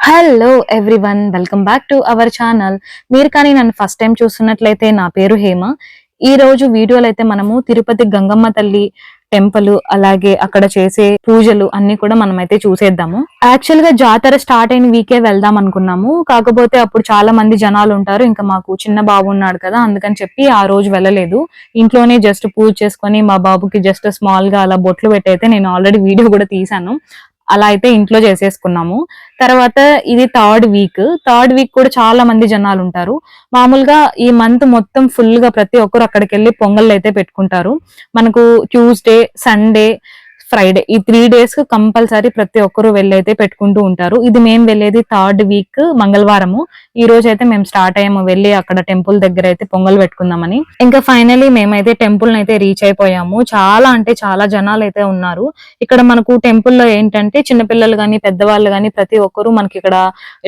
Hello everyone welcome back to our channel మీరు కానీ నన్ను ఫస్ట్ టైం చూస్తున్నట్లయితే నా పేరు హేమ. ఈ రోజు వీడియోలో అయితే మనము తిరుపతి గంగమ్మ తల్లి టెంపుల్ అలాగే అక్కడ చేసే పూజలు అన్ని కూడా మనం అయితే చూసేద్దాము. యాక్చువల్గా జాతర స్టార్ట్ అయిన వీకే వెళ్దాం అనుకున్నాము. కాకపోతే అప్పుడు చాలా మంది జనాలు ఉంటారు. ఇంకా మాకు చిన్న బాబు ఉన్నాడు కదా అందుకని చెప్పి ఆ రోజు వెళ్ళలేదు. ఇంట్లోనే జస్ట్ పూజ చేసుకొని మా బాబుకి జస్ట్ స్మాల్గా అలా బొట్లు పెట్టయితే నేను ఆల్రెడీ వీడియో కూడా తీసాను అలా అయితే ఇంట్లో చేసేసుకున్నాము. తర్వాత ఇది థర్డ్ వీక్. థర్డ్ వీక్ కూడా చాలా మంది జనాలు ఉంటారు. మామూలుగా ఈ మంత్ మొత్తం ఫుల్గా ప్రతి ఒక్కరు అక్కడికి వెళ్ళి పొంగల్ అయితే పెట్టుకుంటారు. మనకు ట్యూస్డే సండే ఫ్రైడే ఈ త్రీ డేస్ కంపల్సరీ ప్రతి ఒక్కరు వెళ్ళి అయితే పెట్టుకుంటూ ఉంటారు. ఇది మేము వెళ్ళేది థర్డ్ వీక్ మంగళవారము. ఈ రోజు అయితే మేము స్టార్ట్ అయ్యాము వెళ్ళి అక్కడ టెంపుల్ దగ్గర అయితే పొంగల్ పెట్టుకుందామని. ఇంకా ఫైనలీ మేమైతే టెంపుల్ అయితే రీచ్ అయిపోయాము. చాలా అంటే చాలా జనాలు అయితే ఉన్నారు. ఇక్కడ మనకు టెంపుల్లో ఏంటంటే చిన్నపిల్లలు గాని పెద్దవాళ్ళు గాని ప్రతి ఒక్కరు మనకి ఇక్కడ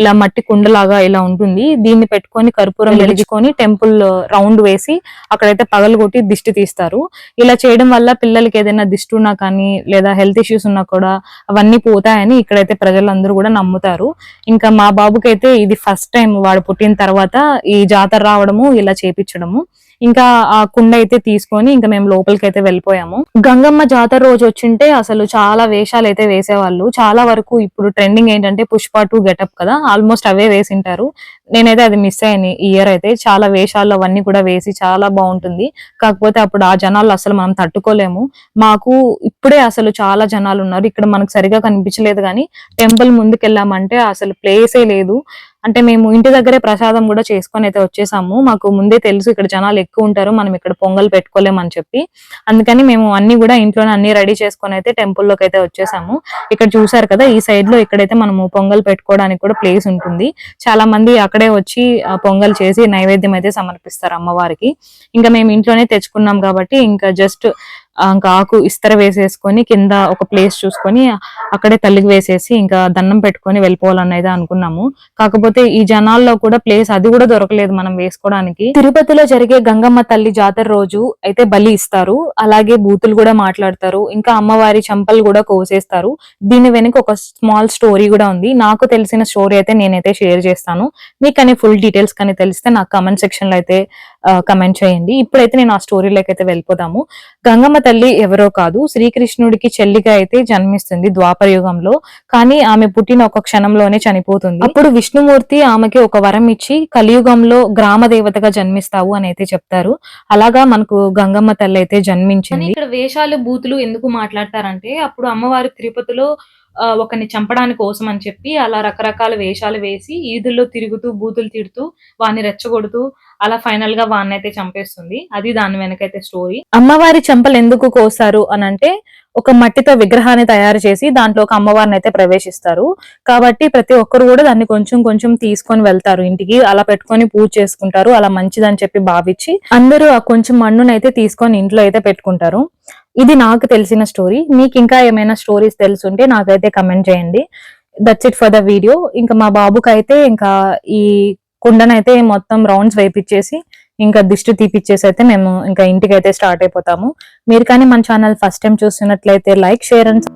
ఇలా మట్టి కుండలాగా ఇలా ఉంటుంది. దీన్ని పెట్టుకొని కర్పూరం వెలిగించుకొని టెంపుల్ రౌండ్ వేసి అక్కడైతే పగలు కొట్టి దిష్టి తీస్తారు. ఇలా చేయడం వల్ల పిల్లలకి ఏదైనా దిష్టి ఉన్నా కానీ లేదా హెల్త్ ఇష్యూస్ ఉన్నా కూడా అవన్నీ పోతాయని ఇక్కడైతే ప్రజలందరూ కూడా నమ్ముతారు. ఇంకా మా బాబుకి అయితే ఇది ఫస్ట్ టైం వాడు పుట్టిన తర్వాత ఈ జాతర రావడము ఇలా చేపించడము. ఇంకా ఆ కుండ అయితే తీసుకొని ఇంకా మేము లోపలికి అయితే వెళ్ళిపోయాము. గంగమ్మ జాతర రోజు వచ్చింటే అసలు చాలా వేషాలు అయితే వేసేవాళ్ళు. చాలా వరకు ఇప్పుడు ట్రెండింగ్ ఏంటంటే పుష్ప టూ గెటప్ కదా ఆల్మోస్ట్ అవే వేసింటారు. నేనైతే అది మిస్ అయ్యాను ఇయర్ అయితే. చాలా వేషాలు అవన్నీ కూడా వేసి చాలా బాగుంటుంది. కాకపోతే అప్పుడు ఆ జనాలు అసలు మనం తట్టుకోలేము. మాకు ఇప్పుడే అసలు చాలా జనాలు ఉన్నారు. ఇక్కడ మనకు సరిగా కనిపించలేదు కానీ టెంపుల్ ముందుకు వెళ్ళామంటే అసలు ప్లేసే లేదు. అంటే మేము ఇంటి దగ్గరే ప్రసాదం కూడా చేసుకొని అయితే వచ్చేసాము. మాకు ముందే తెలుసు ఇక్కడ జనాలు ఎక్కువ ఉంటారు మనం ఇక్కడ పొంగల్ పెట్టుకోలేమని చెప్పి. అందుకని మేము అన్ని కూడా ఇంట్లోనే అన్ని రెడీ చేసుకొని అయితే టెంపుల్లోకి అయితే వచ్చేసాము. ఇక్కడ చూసారు కదా ఈ సైడ్లో ఇక్కడైతే మనము పొంగల్ పెట్టుకోవడానికి కూడా ప్లేస్ ఉంటుంది. చాలా మంది అక్కడే వచ్చి పొంగల్ చేసి నైవేద్యం అయితే సమర్పిస్తారు అమ్మవారికి. ఇంకా మేము ఇంట్లోనే తెచ్చుకున్నాం కాబట్టి ఇంకా జస్ట్ ఇంకా ఆకు ఇస్తర వేసేసుకొని కింద ఒక ప్లేస్ చూసుకొని అక్కడే తల్లికి వేసేసి ఇంకా దండం పెట్టుకొని వెళ్ళిపోవాలనేది అనుకున్నాము. కాకపోతే ఈ జనాల్లో కూడా ప్లేస్ అది కూడా దొరకలేదు మనం వేసుకోవడానికి. తిరుపతిలో జరిగే గంగమ్మ తల్లి జాతర రోజు అయితే బలి ఇస్తారు. అలాగే బూతులు కూడా మాట్లాడతారు. ఇంకా అమ్మవారి చంపలు కూడా కోసేస్తారు. దీని వెనుక ఒక స్మాల్ స్టోరీ కూడా ఉంది. నాకు తెలిసిన స్టోరీ అయితే నేనైతే షేర్ చేస్తాను. మీకు కానీ ఫుల్ డీటెయిల్స్ కానీ తెలిస్తే నాకు కమెంట్ సెక్షన్లో అయితే కమెంట్ చేయండి. ఇప్పుడైతే నేను ఆ స్టోరీలోకైతే వెళ్ళిపోదాము. గంగమ్మ తల్లి ఎవరో కాదు శ్రీకృష్ణుడికి చెల్లిగా అయితే జన్మిస్తుంది ద్వాపర యుగంలో. కానీ ఆమె పుట్టిన ఒక క్షణంలోనే చనిపోతుంది. అప్పుడు విష్ణుమూర్తి ఆమెకి ఒక వరం ఇచ్చి కలియుగంలో గ్రామ దేవతగా జన్మిస్తావు అని అయితే చెప్తారు. అలాగా మనకు గంగమ్మ తల్లి అయితే జన్మించింది. ఇక్కడ వేషాలు బూతులు ఎందుకు మాట్లాడతారంటే అప్పుడు అమ్మవారు తిరుపతిలో ఒకరిని చంపడానికి కోసం అని చెప్పి అలా రకరకాల వేషాలు వేసి ఈదుల్లో తిరుగుతూ బూతులు తిడుతూ వాడిని రెచ్చగొడుతూ అలా ఫైనల్గా వాడిని అయితే చంపేస్తుంది. అది దాని వెనకైతే స్టోరీ అమ్మవారి చంపలు ఎందుకు కోస్తారు అని అంటే ఒక మట్టితో విగ్రహాన్ని తయారు చేసి దాంట్లో ఒక అమ్మవారిని అయితే ప్రవేశిస్తారు. కాబట్టి ప్రతి ఒక్కరు కూడా దాన్ని కొంచెం కొంచెం తీసుకొని వెళ్తారు ఇంటికి. అలా పెట్టుకొని పూజ చేసుకుంటారు. అలా మంచిదని చెప్పి భావించి అందరూ ఆ కొంచెం మన్నునైతే తీసుకొని ఇంట్లో అయితే పెట్టుకుంటారు. ఇది నాకు తెలిసిన స్టోరీ మీకు ఇంకా ఏమైనా స్టోరీస్ తెలుసుంటే నాకైతే కమెంట్ చేయండి. That's it for the video ఇంకా మా బాబుకి అయితే ఇంకా ఈ కుండనైతే మొత్తం రౌండ్స్ వేపిచ్చేసి ఇంకా దిష్టి తీపిచ్చేసి అయితే మేము ఇంకా ఇంటికి అయితే స్టార్ట్ అయిపోతాము. మీరు కానీ మన ఛానల్ ఫస్ట్ టైం చూస్తున్నట్లయితే లైక్ షేర్ అండ్